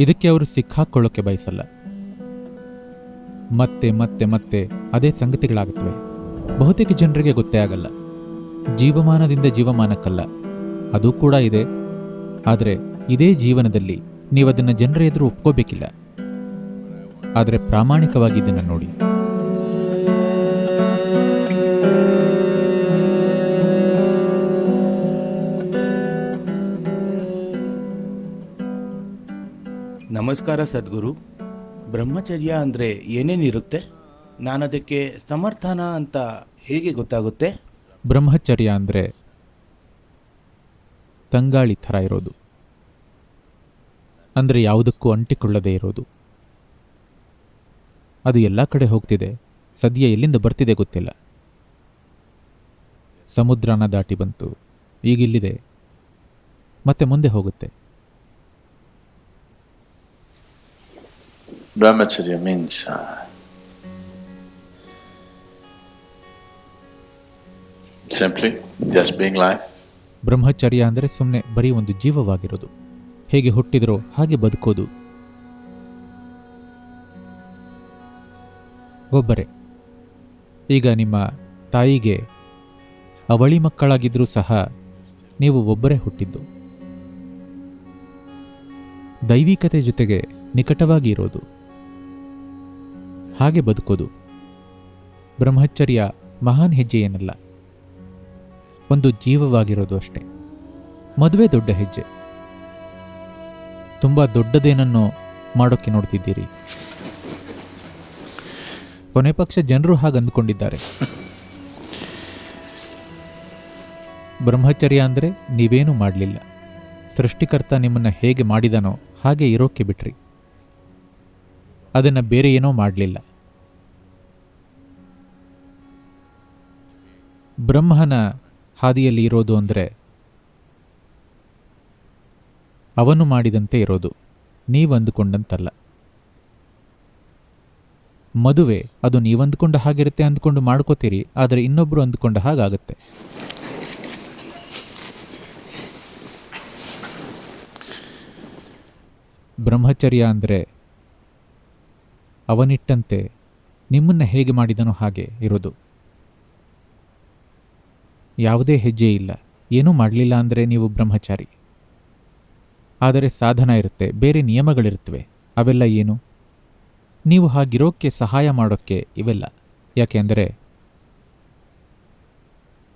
ಇದಕ್ಕೆ ಅವರು ಸಿಕ್ಕಾಕೊಳ್ಳೋಕೆ ಬಯಸಲ್ಲ. ಮತ್ತೆ ಮತ್ತೆ ಮತ್ತೆ ಅದೇ ಸಂಗತಿಗಳಾಗುತ್ತವೆ. ಬಹುತೇಕ ಜನರಿಗೆ ಗೊತ್ತೇ ಆಗಲ್ಲ. ಜೀವಮಾನದಿಂದ ಜೀವಮಾನಕ್ಕಲ್ಲ. ಅದು ಕೂಡ ಇದೆ. ಆದರೆ ಇದೇ ಜೀವನದಲ್ಲಿ ನೀವು ಅದನ್ನು ಜನರ ಎದುರು ಒಪ್ಕೋಬೇಕಿಲ್ಲ. ಆದರೆ ಪ್ರಾಮಾಣಿಕವಾಗಿ ಇದನ್ನು ನೋಡಿ. ನಮಸ್ಕಾರ ಸದ್ಗುರು. ಬ್ರಹ್ಮಚರ್ಯ ಅಂದರೆ ಏನೇನಿರುತ್ತೆ ನಾನು ಅದಕ್ಕೆ ಸಮರ್ಥನ ಅಂತ ಹೇಗೆ ಗೊತ್ತಾಗುತ್ತೆ? ಬ್ರಹ್ಮಚರ್ಯ ಅಂದರೆ ತಂಗಾಳಿ ಥರ ಇರೋದು. ಅಂದರೆ ಯಾವುದಕ್ಕೂ ಅಂಟಿಕೊಳ್ಳದೇ ಇರೋದು. ಅದು ಎಲ್ಲ ಕಡೆ ಹೋಗ್ತಿದೆ. ಸದ್ಯ ಎಲ್ಲಿಂದ ಬರ್ತಿದೆ ಗೊತ್ತಿಲ್ಲ. ಸಮುದ್ರನ ದಾಟಿ ಬಂತು. ಈಗಿಲ್ಲಿದೆ ಮತ್ತೆ ಮುಂದೆ ಹೋಗುತ್ತೆ. Brahmacharya means uh, simply just being life. ಬ್ರಹ್ಮಚರ್ಯ ಅಂದರೆ ಸುಮ್ಮನೆ ಬರೀ ಒಂದು ಜೀವವಾಗಿರೋದು. ಹೇಗೆ ಹುಟ್ಟಿದ್ರೋ ಹಾಗೆ ಬದುಕೋದು. ಒಬ್ಬರೇ ಈಗ ನಿಮ್ಮ ತಾಯಿಗೆ ಅವಳಿ ಮಕ್ಕಳಾಗಿದ್ರೂ ಸಹ ನೀವು ಒಬ್ಬರೇ ಹುಟ್ಟಿದ್ದು. ದೈವಿಕತೆ ಜೊತೆಗೆ ನಿಕಟವಾಗಿ ಇರೋದು. ಹಾಗೆ ಬದುಕೋದು. ಬ್ರಹ್ಮಚರ್ಯ ಮಹಾನ್ ಹೆಜ್ಜೆ ಏನಲ್ಲ ಒಂದು ಜೀವವಾಗಿರೋದು ಅಷ್ಟೆ. ಮದುವೆ ದೊಡ್ಡ ಹೆಜ್ಜೆ. ತುಂಬ ದೊಡ್ಡದೇನನ್ನು ಮಾಡೋಕ್ಕೆ ನೋಡ್ತಿದ್ದೀರಿ? ಕೊನೆ ಪಕ್ಷ ಜನರು ಹಾಗೆ ಅಂದ್ಕೊಂಡಿದ್ದಾರೆ. ಬ್ರಹ್ಮಚರ್ಯ ಅಂದರೆ ನೀವೇನೂ ಮಾಡಲಿಲ್ಲ. ಸೃಷ್ಟಿಕರ್ತ ನಿಮ್ಮನ್ನು ಹೇಗೆ ಮಾಡಿದನೋ ಹಾಗೆ ಇರೋಕ್ಕೆ ಬಿಟ್ರಿ. ಅದನ್ನು ಬೇರೆ ಏನೋ ಮಾಡಲಿಲ್ಲ. ಬ್ರಹ್ಮನ ಹಾದಿಯಲ್ಲಿ ಇರೋದು ಅಂದರೆ ಅವನು ಮಾಡಿದಂತೆ ಇರೋದು ನೀವಂದುಕೊಂಡಂತಲ್ಲ ಮದುವೆ, ಅದು ನೀವಂದುಕೊಂಡ ಹಾಗಿರುತ್ತೆ ಅಂದ್ಕೊಂಡು ಮಾಡ್ಕೋತೀರಿ, ಆದರೆ ಇನ್ನೊಬ್ಬರು ಅಂದುಕೊಂಡ ಹಾಗಾಗುತ್ತೆ. ಬ್ರಹ್ಮಚರ್ಯ ಅಂದರೆ ಅವನಿಟ್ಟಂತೆ ನಿಮ್ಮನ್ನು ಹೇಗೆ ಮಾಡಿದನೋ ಹಾಗೆ ಇರೋದು. ಯಾವುದೇ ಹೆಜ್ಜೆ ಇಲ್ಲ. ಏನೂ ಮಾಡಲಿಲ್ಲ ಅಂದರೆ ನೀವು ಬ್ರಹ್ಮಚಾರಿ. ಆದರೆ ಸಾಧನ ಇರುತ್ತೆ, ಬೇರೆ ನಿಯಮಗಳಿರುತ್ತವೆ. ಅವೆಲ್ಲ ಏನು? ನೀವು ಹಾಗಿರೋಕ್ಕೆ ಸಹಾಯ ಮಾಡೋಕ್ಕೆ ಇವೆಲ್ಲ. ಯಾಕೆಂದರೆ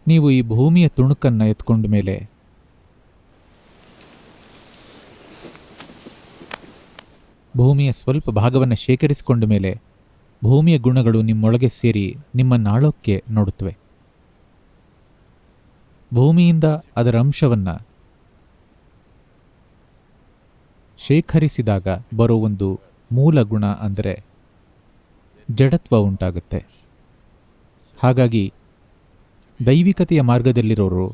ನೀವು ಈ ಭೂಮಿಯ ತುಣುಕನ್ನು ಎತ್ಕೊಂಡ ಮೇಲೆ ಭೂಮಿಯ ಸ್ವಲ್ಪ ಭಾಗವನ್ನು ಶೇಖರಿಸಿಕೊಂಡ ಮೇಲೆ ಭೂಮಿಯ ಗುಣಗಳು ನಿಮ್ಮೊಳಗೆ ಸೇರಿ ನಿಮ್ಮ ನಾಳೋಕ್ಕೆ ನೋಡುತ್ತವೆ. ಭೂಮಿಯಿಂದ ಅದರ ಅಂಶವನ್ನು ಶೇಖರಿಸಿದಾಗ ಬರೋ ಒಂದು ಮೂಲ ಗುಣ ಅಂದರೆ ಜಡತ್ವ ಉಂಟಾಗುತ್ತೆ. ಹಾಗಾಗಿ ದೈವಿಕತೆಯ ಮಾರ್ಗದಲ್ಲಿರೋರು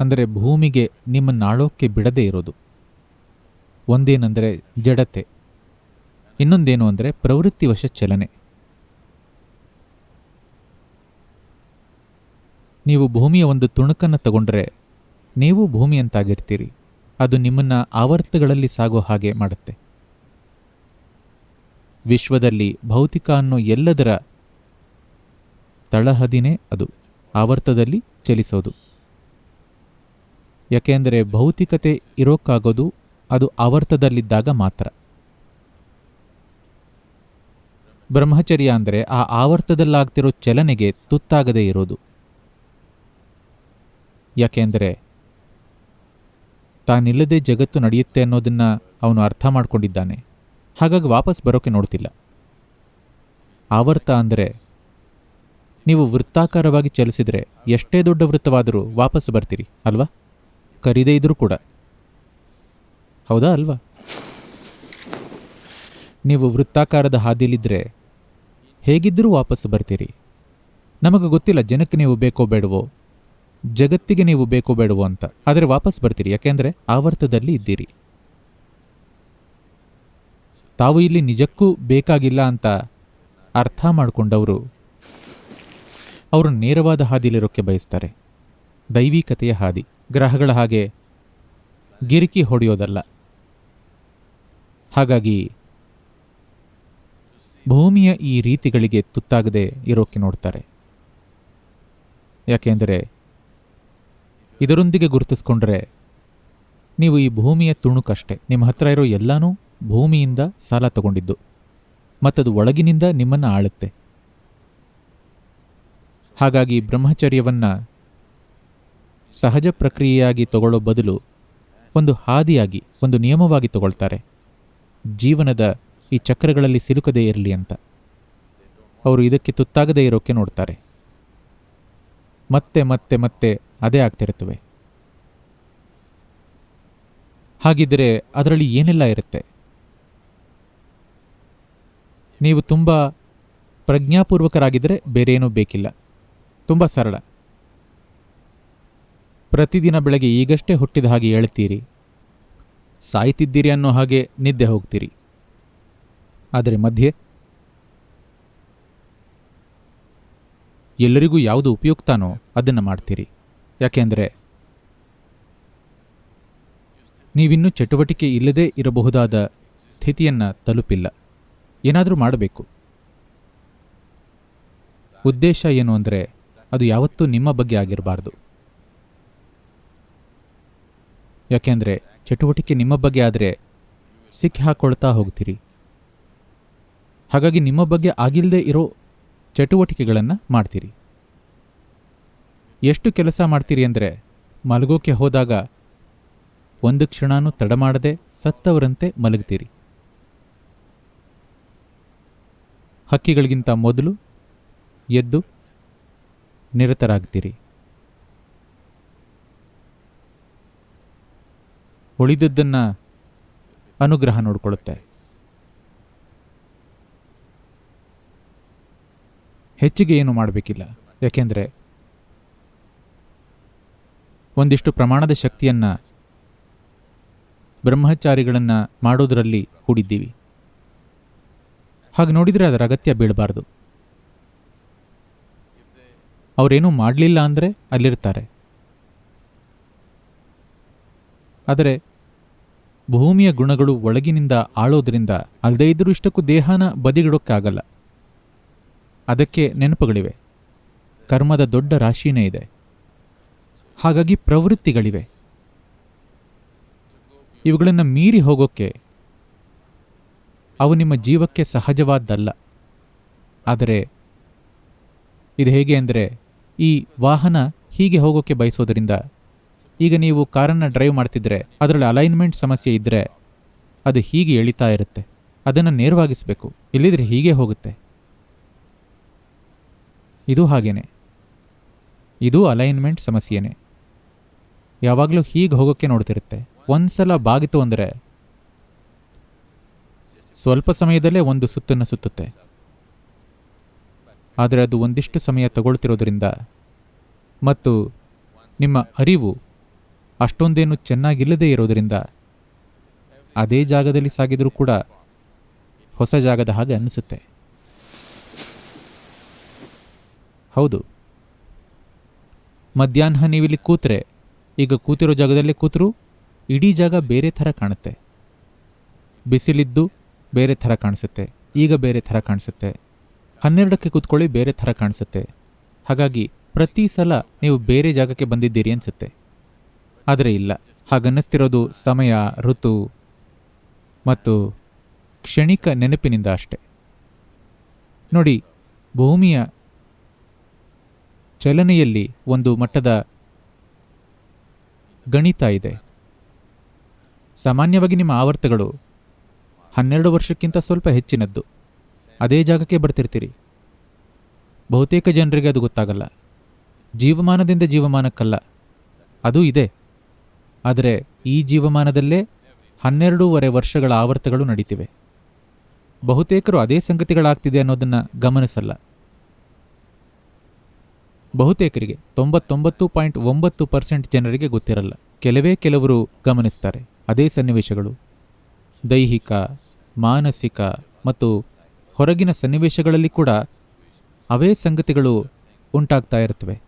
ಅಂದರೆ ಭೂಮಿಗೆ ನಿಮ್ಮನ್ನಾಳೋಕ್ಕೆ ಬಿಡದೇ ಇರೋದು. ಒಂದೇನೆಂದರೆ ಜಡತೆ, ಇನ್ನೊಂದೇನು ಅಂದರೆ ಪ್ರವೃತ್ತಿವಶ ಚಲನೆ. ನೀವು ಭೂಮಿಯ ಒಂದು ತುಣುಕನ್ನು ತಗೊಂಡ್ರೆ ನೀವು ಭೂಮಿಯಂತಾಗಿರ್ತೀರಿ ಅದು ನಿಮ್ಮನ್ನ ಆವರ್ತಗಳಲ್ಲಿ ಸಾಗೋ ಹಾಗೆ ಮಾಡುತ್ತೆ. ವಿಶ್ವದಲ್ಲಿ ಭೌತಿಕ ಅನ್ನೋ ಎಲ್ಲದರ ತಳಹದಿನೇ ಅದು, ಆವರ್ತದಲ್ಲಿ ಚಲಿಸೋದು. ಯಾಕೆಂದರೆ ಭೌತಿಕತೆ ಇರೋಕ್ಕಾಗೋದು ಅದು ಆವರ್ತದಲ್ಲಿದ್ದಾಗ ಮಾತ್ರ. ಬ್ರಹ್ಮಚರ್ಯ ಅಂದರೆ ಆ ಆವರ್ತದಲ್ಲಾಗ್ತಿರೋ ಚಲನೆಗೆ ತುತ್ತಾಗದೇ ಇರೋದು. ಯಾಕೆಂದರೆ ತಾನಿಲ್ಲದೆ ಜಗತ್ತು ನಡೆಯುತ್ತೆ ಅನ್ನೋದನ್ನು ಅವನು ಅರ್ಥ ಮಾಡಿಕೊಂಡಿದ್ದಾನೆ. ಹಾಗಾಗಿ ವಾಪಸ್ ಬರೋಕೆ ನೋಡ್ತಿಲ್ಲ. ಆವರ್ತ ಅಂದರೆ ನೀವು ವೃತ್ತಾಕಾರವಾಗಿ ಚಲಿಸಿದರೆ ಎಷ್ಟೇ ದೊಡ್ಡ ವೃತ್ತವಾದರೂ ವಾಪಸ್ ಬರ್ತೀರಿ, ಅಲ್ವಾ? ಕರೀದೇ ಇದ್ರೂ ಕೂಡ. ಹೌದಾ, ಅಲ್ವಾ? ನೀವು ವೃತ್ತಾಕಾರದ ಹಾದಿಯಲ್ಲಿದ್ದರೆ ಹೇಗಿದ್ದರೂ ವಾಪಸ್ ಬರ್ತೀರಿ. ನಮಗೆ ಗೊತ್ತಿಲ್ಲ ಜನಕ್ಕೆ ನೀವು ಬೇಕೋ ಬೇಡವೋ. ಜಗತ್ತಿಗೆ ನೀವು ಬೇಕು ಬೇಡವೋ ಅಂತ. ಆದರೆ ವಾಪಸ್ ಬರ್ತೀರಿ, ಯಾಕೆಂದರೆ ಆವರ್ತದಲ್ಲಿ ಇದ್ದೀರಿ. ತಾವು ಇಲ್ಲಿ ನಿಜಕ್ಕೂ ಬೇಕಾಗಿಲ್ಲ ಅಂತ ಅರ್ಥ ಮಾಡಿಕೊಂಡವರು ಅವರು ನೇರವಾದ ಹಾದಿಲಿರೋಕ್ಕೆ ಬಯಸ್ತಾರೆ. ದೈವಿಕತೆಯ ಹಾದಿ. ಗ್ರಹಗಳ ಹಾಗೆ ಗಿರಿಕಿ ಹೊಡೆಯೋದಲ್ಲ. ಹಾಗಾಗಿ ಭೂಮಿಯ ಈ ರೀತಿಗಳಿಗೆ ತುತ್ತಾಗದೆ ಇರೋಕ್ಕೆ ನೋಡ್ತಾರೆ. ಯಾಕೆಂದರೆ ಇದರೊಂದಿಗೆ ಗುರುತಿಸ್ಕೊಂಡ್ರೆ ನೀವು ಈ ಭೂಮಿಯ ತುಣುಕಷ್ಟೆ. ನಿಮ್ಮ ಹತ್ರ ಇರೋ ಎಲ್ಲನೂ ಭೂಮಿಯಿಂದ ಸಾಲ ತಗೊಂಡಿದ್ದು. ಮತ್ತದು ಒಳಗಿನಿಂದ ನಿಮ್ಮನ್ನು ಆಳುತ್ತೆ. ಹಾಗಾಗಿ ಬ್ರಹ್ಮಚರ್ಯವನ್ನು ಸಹಜ ಪ್ರಕ್ರಿಯೆಯಾಗಿ ತಗೊಳ್ಳೋ ಬದಲು ಒಂದು ಹಾದಿಯಾಗಿ, ಒಂದು ನಿಯಮವಾಗಿ ತಗೊಳ್ತಾರೆ. ಜೀವನದ ಈ ಚಕ್ರಗಳಲ್ಲಿ ಸಿಲುಕದೇ ಇರಲಿ ಅಂತ. ಅವರು ಇದಕ್ಕೆ ತುತ್ತಾಗದೇ ಇರೋಕ್ಕೆ ನೋಡ್ತಾರೆ. ಮತ್ತೆ ಮತ್ತೆ ಮತ್ತೆ ಅದೇ ಆಗ್ತಿರುತ್ತವೆ. ಹಾಗಿದ್ದರೆ ಅದರಲ್ಲಿ ಏನೆಲ್ಲ ಇರುತ್ತೆ? ನೀವು ತುಂಬ ಪ್ರಜ್ಞಾಪೂರ್ವಕರಾಗಿದ್ದರೆ ಬೇರೇನೂ ಬೇಕಿಲ್ಲ. ತುಂಬ ಸರಳ. ಪ್ರತಿದಿನ ಬೆಳಗ್ಗೆ ಈಗಷ್ಟೇ ಹುಟ್ಟಿದ ಹಾಗೆ ಹೇಳ್ತೀರಿ ಸಾಯ್ತಿದ್ದೀರಿ ಅನ್ನೋ ಹಾಗೆ ನಿದ್ದೆ ಹೋಗ್ತೀರಿ. ಆದರೆ ಮಧ್ಯೆ ಎಲ್ಲರಿಗೂ ಯಾವುದು ಉಪಯುಕ್ತನೋ ಅದನ್ನು ಮಾಡ್ತೀರಿ. ಯಾಕೆಂದರೆ ನೀವಿನ್ನೂ ಚಟುವಟಿಕೆ ಇಲ್ಲದೇ ಇರಬಹುದಾದ ಸ್ಥಿತಿಯನ್ನು ತಲುಪಿಲ್ಲ. ಏನಾದರೂ ಮಾಡಬೇಕು. ಉದ್ದೇಶ ಏನು ಅಂದರೆ ಅದು ಯಾವತ್ತೂ ನಿಮ್ಮ ಬಗ್ಗೆ ಆಗಿರಬಾರ್ದು. ಯಾಕೆಂದರೆ ಚಟುವಟಿಕೆ ನಿಮ್ಮ ಬಗ್ಗೆ ಆದರೆ ಸಿಕ್ಕಿ ಹಾಕ್ಕೊಳ್ತಾ ಹೋಗ್ತೀರಿ. ಹಾಗಾಗಿ ನಿಮ್ಮ ಬಗ್ಗೆ ಆಗಿಲ್ಲದೆ ಇರೋ ಚಟುವಟಿಕೆಗಳನ್ನು ಮಾಡ್ತೀರಿ. ಎಷ್ಟು ಕೆಲಸ ಮಾಡ್ತೀರಿ ಅಂದರೆ ಮಲಗೋಕೆ ಹೋದಾಗ ಒಂದು ಕ್ಷಣನೂ ತಡ ಮಾಡದೆ ಸತ್ತವರಂತೆ ಮಲಗ್ತೀರಿ. ಹಕ್ಕಿಗಳಿಗಿಂತ ಮೊದಲು ಎದ್ದು ನಿರತರಾಗ್ತೀರಿ. ಉಳಿದದ್ದನ್ನು ಅನುಗ್ರಹ ನೋಡಿಕೊಳ್ಳುತ್ತೆ ಹೆಚ್ಚಿಗೆ ಏನು ಮಾಡಬೇಕಿಲ್ಲ. ಯಾಕೆಂದರೆ ಒಂದಿಷ್ಟು ಪ್ರಮಾಣದ ಶಕ್ತಿಯನ್ನ ಬ್ರಹ್ಮಚಾರಿಗಳನ್ನು ಮಾಡೋದರಲ್ಲಿ ಹೂಡಿದ್ದೀವಿ. ಹಾಗೆ ನೋಡಿದರೆ ಅದರ ಅಗತ್ಯ ಬೀಳಬಾರ್ದು. ಅವರೇನೂ ಮಾಡಲಿಲ್ಲ ಅಂದರೆ ಅಲ್ಲಿರ್ತಾರೆ. ಆದರೆ ಭೂಮಿಯ ಗುಣಗಳು ಒಳಗಿನಿಂದ ಆಳೋದ್ರಿಂದ ಅಲ್ಲದೇ ಇದ್ದರೂ ಇಷ್ಟಕ್ಕೂ ದೇಹನ ಬದಿಗಿಡೋಕ್ಕಾಗಲ್ಲ. ಅದಕ್ಕೆ ನೆನಪುಗಳಿವೆ. ಕರ್ಮದ ದೊಡ್ಡ ರಾಶಿನೇ ಇದೆ. ಹಾಗಾಗಿ ಪ್ರವೃತ್ತಿಗಳಿವೆ. ಇವುಗಳನ್ನು ಮೀರಿ ಹೋಗೋಕ್ಕೆ ಅವು ನಿಮ್ಮ ಜೀವಕ್ಕೆ ಸಹಜವಾದ್ದಲ್ಲ. ಆದರೆ ಇದು ಹೇಗೆ ಅಂದರೆ ಈ ವಾಹನ ಹೀಗೆ ಹೋಗೋಕ್ಕೆ ಬಯಸೋದರಿಂದ ಈಗ ನೀವು ಕಾರನ್ನು ಡ್ರೈವ್ ಮಾಡ್ತಿದ್ರೆ ಅದರಲ್ಲಿ ಅಲೈನ್ಮೆಂಟ್ ಸಮಸ್ಯೆ ಇದ್ದರೆ ಅದು ಹೀಗೆ ಎಳಿತಾ ಇರುತ್ತೆ. ಅದನ್ನು ನೇರವಾಗಿಸಬೇಕು. ಇಲ್ಲಿದ್ರೆ ಹೀಗೆ ಹೋಗುತ್ತೆ. ಇದು ಹಾಗೇನೆ. ಇದು ಅಲೈನ್ಮೆಂಟ್ ಸಮಸ್ಯೆನೇ ಯಾವಾಗಲೂ ಹೀಗೆ ಹೋಗೋಕ್ಕೆ ನೋಡ್ತಿರುತ್ತೆ. ಒಂದ್ಸಲ ಬಾಗಿತು ಅಂದರೆ ಸ್ವಲ್ಪ ಸಮಯದಲ್ಲೇ ಒಂದು ಸುತ್ತನ್ನು ಸುತ್ತುತ್ತೆ. ಆದರೆ ಅದು ಒಂದಿಷ್ಟು ಸಮಯ ತಗೊಳ್ತಿರೋದ್ರಿಂದ ಮತ್ತು ನಿಮ್ಮ ಅರಿವು ಅಷ್ಟೊಂದೇನು ಚೆನ್ನಾಗಿಲ್ಲದೇ ಇರೋದರಿಂದ ಅದೇ ಜಾಗದಲ್ಲಿ ಸಾಗಿದರೂ ಕೂಡ ಹೊಸ ಜಾಗದ ಹಾಗೆ ಅನಿಸುತ್ತೆ. ಹೌದು. ಮಧ್ಯಾಹ್ನ ನೀವಿಲ್ಲಿ ಕೂತ್ರೆ, ಈಗ ಕೂತಿರೋ ಜಾಗದಲ್ಲೇ ಕೂತರು, ಇಡೀ ಜಾಗ ಬೇರೆ ಥರ ಕಾಣುತ್ತೆ. ಬಿಸಿಲಿದ್ದು ಬೇರೆ ಥರ ಕಾಣಿಸುತ್ತೆ, ಈಗ ಬೇರೆ ಥರ ಕಾಣಿಸುತ್ತೆ. ಹನ್ನೆರಡಕ್ಕೆ ಕೂತ್ಕೊಳ್ಳಿ ಬೇರೆ ಥರ ಕಾಣಿಸುತ್ತೆ. ಹಾಗಾಗಿ ಪ್ರತಿ ಸಲ ನೀವು ಬೇರೆ ಜಾಗಕ್ಕೆ ಬಂದಿದ್ದೀರಿ ಅನಿಸುತ್ತೆ. ಆದರೆ ಇಲ್ಲ, ಹಾಗನ್ನಿಸ್ತಿರೋದು ಸಮಯ, ಋತು ಮತ್ತು ಕ್ಷಣಿಕ ನೆನಪಿನಿಂದ ಅಷ್ಟೆ. ನೋಡಿ, ಭೂಮಿಯ ಚಲನೆಯಲ್ಲಿ ಒಂದು ಮಟ್ಟದ ಗಣಿತ ಇದೆ. ಸಾಮಾನ್ಯವಾಗಿ ನಿಮ್ಮ ಆವರ್ತಗಳು ಹನ್ನೆರಡು ವರ್ಷಕ್ಕಿಂತ ಸ್ವಲ್ಪ ಹೆಚ್ಚಿನದ್ದು. ಅದೇ ಜಾಗಕ್ಕೆ ಬರ್ತಿರ್ತೀರಿ. ಬಹುತೇಕ ಜನರಿಗೆ ಅದು ಗೊತ್ತಾಗಲ್ಲ. ಜೀವಮಾನದಿಂದ ಜೀವಮಾನಕ್ಕಲ್ಲ. ಅದು ಇದೆ. ಆದರೆ ಈ ಜೀವಮಾನದಲ್ಲೇ ಹನ್ನೆರಡೂವರೆ ವರ್ಷಗಳ ಆವರ್ತಗಳು ನಡೀತಿವೆ. ಬಹುತೇಕರು ಅದೇ ಸಂಗತಿಗಳಾಗ್ತಿದೆ ಅನ್ನೋದನ್ನು ಗಮನಿಸಲ್ಲ. ಬಹುತೇಕರಿಗೆ ತೊಂಬತ್ತೊಂಬತ್ತು ಪಾಯಿಂಟ್ ಒಂಬತ್ತು ಪರ್ಸೆಂಟ್ ಜನರಿಗೆ ಗೊತ್ತಿರಲ್ಲ. ಕೆಲವೇ ಕೆಲವರು ಗಮನಿಸ್ತಾರೆ. ಅದೇ ಸನ್ನಿವೇಶಗಳು. ದೈಹಿಕ, ಮಾನಸಿಕ ಮತ್ತು ಹೊರಗಿನ ಸನ್ನಿವೇಶಗಳಲ್ಲಿ ಕೂಡ ಅವೇ ಸಂಗತಿಗಳು ಉಂಟಾಗ್ತಾ ಇರ್ತವೆ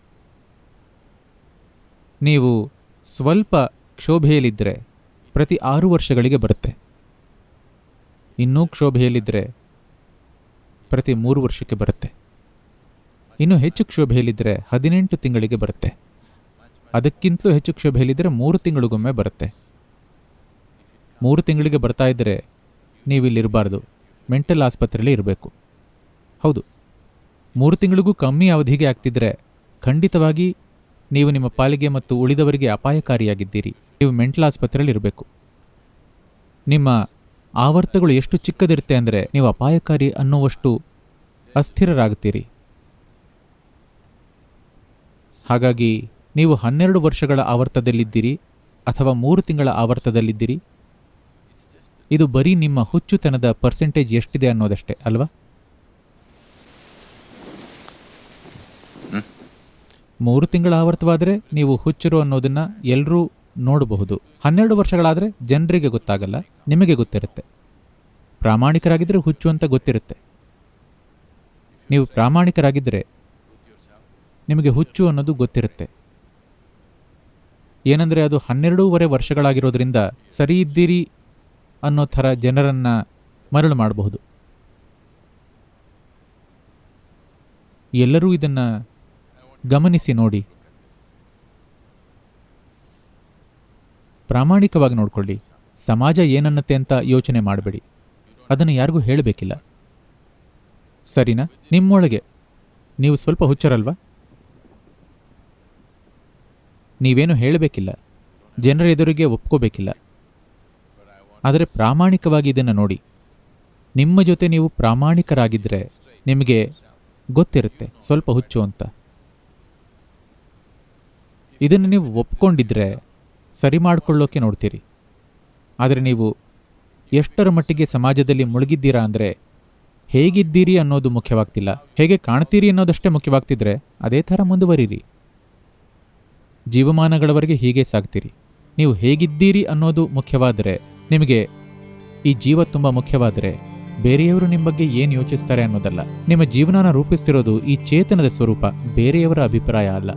ನೀವು ಸ್ವಲ್ಪ ಕ್ಷೋಭೆಯಲ್ಲಿದ್ದರೆ ಪ್ರತಿ ಆರು ವರ್ಷಗಳಿಗೆ ಬರುತ್ತೆ. ಇನ್ನೂ ಕ್ಷೋಭೆಯಲ್ಲಿದ್ದರೆ ಪ್ರತಿ ಮೂರು ವರ್ಷಕ್ಕೆ ಬರುತ್ತೆ. ಇನ್ನು ಹೆಚ್ಚು ಕ್ಷೋಭೆಯಲ್ಲಿದ್ದರೆ ಹದಿನೆಂಟು ತಿಂಗಳಿಗೆ ಬರುತ್ತೆ. ಅದಕ್ಕಿಂತಲೂ ಹೆಚ್ಚು ಕ್ಷೋಭೆಯಲ್ಲಿದ್ದರೆ ಮೂರು ತಿಂಗಳಿಗೊಮ್ಮೆ ಬರುತ್ತೆ. ಮೂರು ತಿಂಗಳಿಗೆ ಬರ್ತಾ ಇದ್ದರೆ ನೀವು ಇಲ್ಲಿರಬಾರ್ದು ಮೆಂಟಲ್ ಆಸ್ಪತ್ರೆಯಲ್ಲಿ ಇರಬೇಕು. ಹೌದು. ಮೂರು ತಿಂಗಳಿಗೂ ಕಮ್ಮಿ ಅವಧಿಗೆ ಆಗ್ತಿದ್ರೆ ಖಂಡಿತವಾಗಿ ನೀವು ನಿಮ್ಮ ಪಾಲಿಗೆ ಮತ್ತು ಉಳಿದವರಿಗೆ ಅಪಾಯಕಾರಿಯಾಗಿದ್ದೀರಿ. ನೀವು ಮೆಂಟಲ್ ಆಸ್ಪತ್ರೆಯಲ್ಲಿ ಇರಬೇಕು. ನಿಮ್ಮ ಆವರ್ತಗಳು ಎಷ್ಟು ಚಿಕ್ಕದಿರುತ್ತೆ ಅಂದರೆ ನೀವು ಅಪಾಯಕಾರಿ ಅನ್ನುವಷ್ಟು ಅಸ್ಥಿರರಾಗುತ್ತೀರಿ ಹಾಗಾಗಿ ನೀವು ಹನ್ನೆರಡು ವರ್ಷಗಳ ಆವರ್ತದಲ್ಲಿದ್ದೀರಿ ಅಥವಾ ಮೂರು ತಿಂಗಳ ಆವರ್ತದಲ್ಲಿದ್ದೀರಿ? ಇದು ಬರೀ ನಿಮ್ಮ ಹುಚ್ಚುತನದ ಪರ್ಸೆಂಟೇಜ್ ಎಷ್ಟಿದೆ ಅನ್ನೋದಷ್ಟೇ, ಅಲ್ವಾ? ಮೂರು ತಿಂಗಳ ಆವರ್ತವಾದರೆ ನೀವು ಹುಚ್ಚರು ಅನ್ನೋದನ್ನ ಎಲ್ಲರೂ ನೋಡಬಹುದು. ಹನ್ನೆರಡು ವರ್ಷಗಳಾದರೆ ಜನರಿಗೆ ಗೊತ್ತಾಗಲ್ಲ, ನಿಮಗೆ ಗೊತ್ತಿರುತ್ತೆ. ಪ್ರಾಮಾಣಿಕರಾಗಿದ್ದರೆ ಹುಚ್ಚು ಅಂತ ಗೊತ್ತಿರುತ್ತೆ. ನೀವು ಪ್ರಾಮಾಣಿಕರಾಗಿದ್ದರೆ ನಿಮಗೆ ಹುಚ್ಚು ಅನ್ನೋದು ಗೊತ್ತಿರುತ್ತೆ. ಏನಂದರೆ ಅದು ಹನ್ನೆರಡೂವರೆ ವರ್ಷಗಳಾಗಿರೋದ್ರಿಂದ ಸರಿ ಇದ್ದೀರಿ ಅನ್ನೋ ಥರ ಜನರನ್ನ ಮರಳು ಮಾಡಬಹುದು. ಎಲ್ಲರೂ ಇದನ್ನ ಗಮನಿಸಿ ನೋಡಿ. ಪ್ರಾಮಾಣಿಕವಾಗಿ ನೋಡಿಕೊಳ್ಳಿ. ಸಮಾಜ ಏನನ್ನತ್ತೆ ಅಂತ ಯೋಚನೆ ಮಾಡಬೇಡಿ. ಅದನ್ನು ಯಾರಿಗೂ ಹೇಳಬೇಕಿಲ್ಲ. ಸರಿನಾ? ನಿಮ್ಮೊಳಗೆ. ನೀವು ಸ್ವಲ್ಪ ಹುಚ್ಚರಲ್ವಾ? ನೀವೇನು ಹೇಳಬೇಕಿಲ್ಲ. ಜನರ ಎದುರಿಗೆ ಒಪ್ಕೋಬೇಕಿಲ್ಲ. ಆದರೆ ಪ್ರಾಮಾಣಿಕವಾಗಿ ಇದನ್ನು ನೋಡಿ. ನಿಮ್ಮ ಜೊತೆ ನೀವು ಪ್ರಾಮಾಣಿಕರಾಗಿದ್ದರೆ ನಿಮಗೆ ಗೊತ್ತಿರುತ್ತೆ ಸ್ವಲ್ಪ ಹುಚ್ಚು ಅಂತ. ಇದನ್ನು ನೀವು ಒಪ್ಕೊಂಡಿದ್ರೆ ಸರಿ ಮಾಡಿಕೊಳ್ಳೋಕೆ ನೋಡ್ತೀರಿ. ಆದರೆ ನೀವು ಎಷ್ಟರ ಮಟ್ಟಿಗೆ ಸಮಾಜದಲ್ಲಿ ಮುಳುಗಿದ್ದೀರಾ ಅಂದರೆ ಹೇಗಿದ್ದೀರಿ ಅನ್ನೋದು ಮುಖ್ಯವಾಗ್ತಿಲ್ಲ. ಹೇಗೆ ಕಾಣ್ತೀರಿ ಅನ್ನೋದಷ್ಟೇ ಮುಖ್ಯವಾಗ್ತಿದ್ರೆ ಅದೇ ಥರ ಮುಂದುವರಿರಿ. ಜೀವಮಾನಗಳವರೆಗೆ ಹೀಗೆ ಸಾಗ್ತೀರಿ. ನೀವು ಹೇಗಿದ್ದೀರಿ ಅನ್ನೋದು ಮುಖ್ಯವಾದರೆ, ನಿಮಗೆ ಈ ಜೀವ ತುಂಬ ಮುಖ್ಯವಾದರೆ, ಬೇರೆಯವರು ನಿಮ್ಮ ಬಗ್ಗೆ ಏನು ಯೋಚಿಸ್ತಾರೆ ಅನ್ನೋದಲ್ಲ. ನಿಮ್ಮ ಜೀವನನ ರೂಪಿಸ್ತಿರೋದು ಈ ಚೇತನದ ಸ್ವರೂಪ, ಬೇರೆಯವರ ಅಭಿಪ್ರಾಯ ಅಲ್ಲ.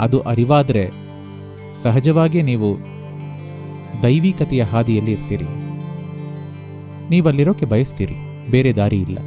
ಅದು ಅರಿವಾದರೆ ಸಹಜವಾಗಿಯೇ ನೀವು ದೈವಿಕತೆಯ ಹಾದಿಯಲ್ಲಿ ಇರ್ತೀರಿ. ನೀವಲ್ಲಿರೋಕೆ ಬಯಸ್ತೀರಿ, ಬೇರೆ ದಾರಿ ಇಲ್ಲ.